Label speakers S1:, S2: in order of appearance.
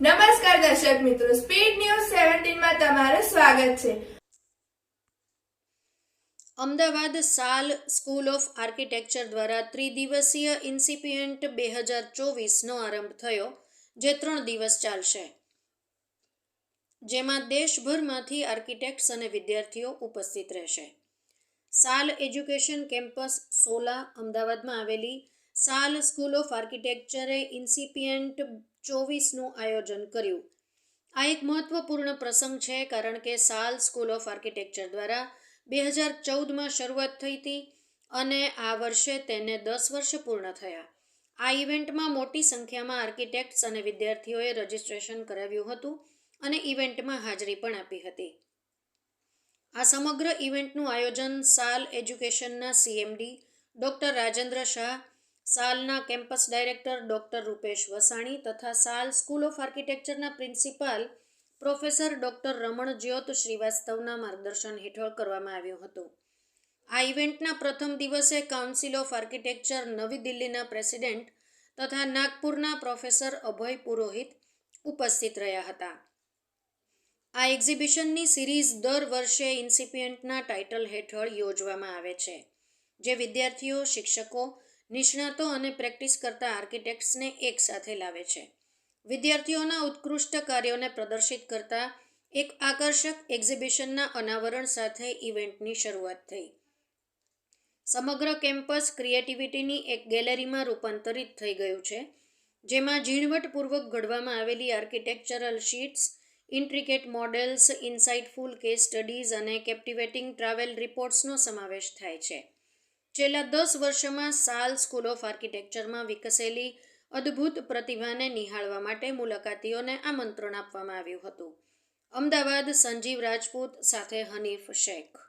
S1: નમસ્કાર દર્શક મિત્રો સ્પીડ ન્યૂઝ સેવન્ટીનમાં તમારું સ્વાગત છે.
S2: અમદાવાદ સાલ સ્કૂલ ઓફ આર્કિટેક્ચર દ્વારા ત્રિદિવસીય ઇન્સિપિયન્ટ બે હજાર ચોવીસનો આરંભ થયો, જે ત્રણ દિવસ ચાલશે. જેમાં દેશભરમાંથી આર્કિટેક્ટ્સ અને વિદ્યાર્થીઓ ઉપસ્થિત રહેશે. સાલ એજ્યુકેશન કેમ્પસ સોલા અમદાવાદમાં આવેલી સાલ સ્કૂલ ઓફ આર્કિટેક્ચરે ઇન્સિપિયન્ટ ચોવીસનું આયોજન કર્યું. આ એક મહત્વપૂર્ણ પ્રસંગ છે કારણ કે સાલ સ્કૂલ ઓફ આર્કિટેક્ચર દ્વારા બે હજાર ચૌદમાં શરૂઆત થઈ હતી અને આ વર્ષે તેને દસ વર્ષ પૂર્ણ થયા. આ ઇવેન્ટમાં મોટી સંખ્યામાં આર્કિટેક્ટ્સ અને વિદ્યાર્થીઓએ રજિસ્ટ્રેશન કરાવ્યું હતું અને ઇવેન્ટમાં હાજરી પણ આપી હતી. આ સમગ્ર ઇવેન્ટનું આયોજન સાલ એજ્યુકેશનના CMD doctor Rajendra Shah સાલના campus director doctor Rupesh Vasani તથા સાલ school of આર્કિટેક્ચરના principal professor doctor Raman Jyot શ્રીવાસ્તવના માર્ગદર્શન હેઠળ કરવામાં આવ્યું હતું. આ ઇવેન્ટના પ્રથમ દિવસે કાઉન્સિલ ઓફ આર્કિટેક્ચર નવી દિલ્હીના પ્રેસિડેન્ટ તથા નાગપુરના પ્રોફેસર અભય પુરોહિત ઉપસ્થિત રહ્યા હતા. આ એક્ઝિબિશનની સિરીઝ દર વર્ષે ઇન્સિપિયન્ટના ટાઇટલ હેઠળ યોજવામાં આવે છે, જે વિદ્યાર્થીઓ, શિક્ષકો નિષ્ણાતો અને પ્રેક્ટિસ કરતા આર્કિટેક્ટ્સને એકસાથે લાવે છે. વિદ્યાર્થીઓના ઉત્કૃષ્ટ કાર્યોને પ્રદર્શિત કરતા એક આકર્ષક એક્ઝિબિશનના અનાવરણ સાથે ઇવેન્ટની શરૂઆત થઈ. સમગ્ર કેમ્પસ ક્રિએટિવિટીની એક ગેલેરીમાં રૂપાંતરિત થઈ ગયું છે, જેમાં ઝીણવટપૂર્વક ઘડવામાં આવેલી architectural sheets, intricate models, insightful case studies અને કેપ્ટિવેટિંગ ટ્રાવેલ રિપોર્ટ્સનો સમાવેશ થાય છે. છેલ્લા દસ વર્ષમાં સાલ સ્કૂલ ઓફ આર્કિટેક્ચરમાં વિકસેલી અદ્ભુત પ્રતિભાને નિહાળવા માટે મુલાકાતીઓને આમંત્રણ આપવામાં આવ્યું હતું. અમદાવાદ સંજીવ રાજપૂત સાથે હનીફ શેખ.